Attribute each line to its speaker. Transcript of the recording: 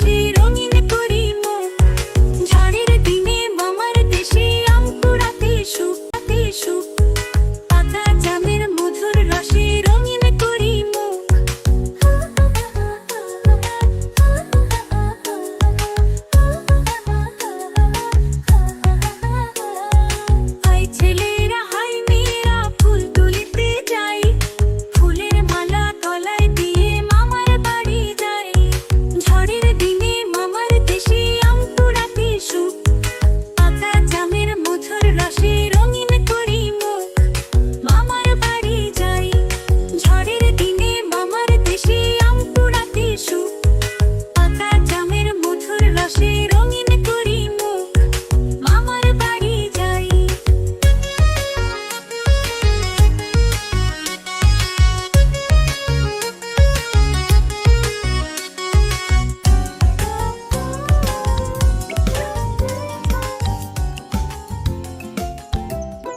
Speaker 1: Ashley. আকাশে রঙিন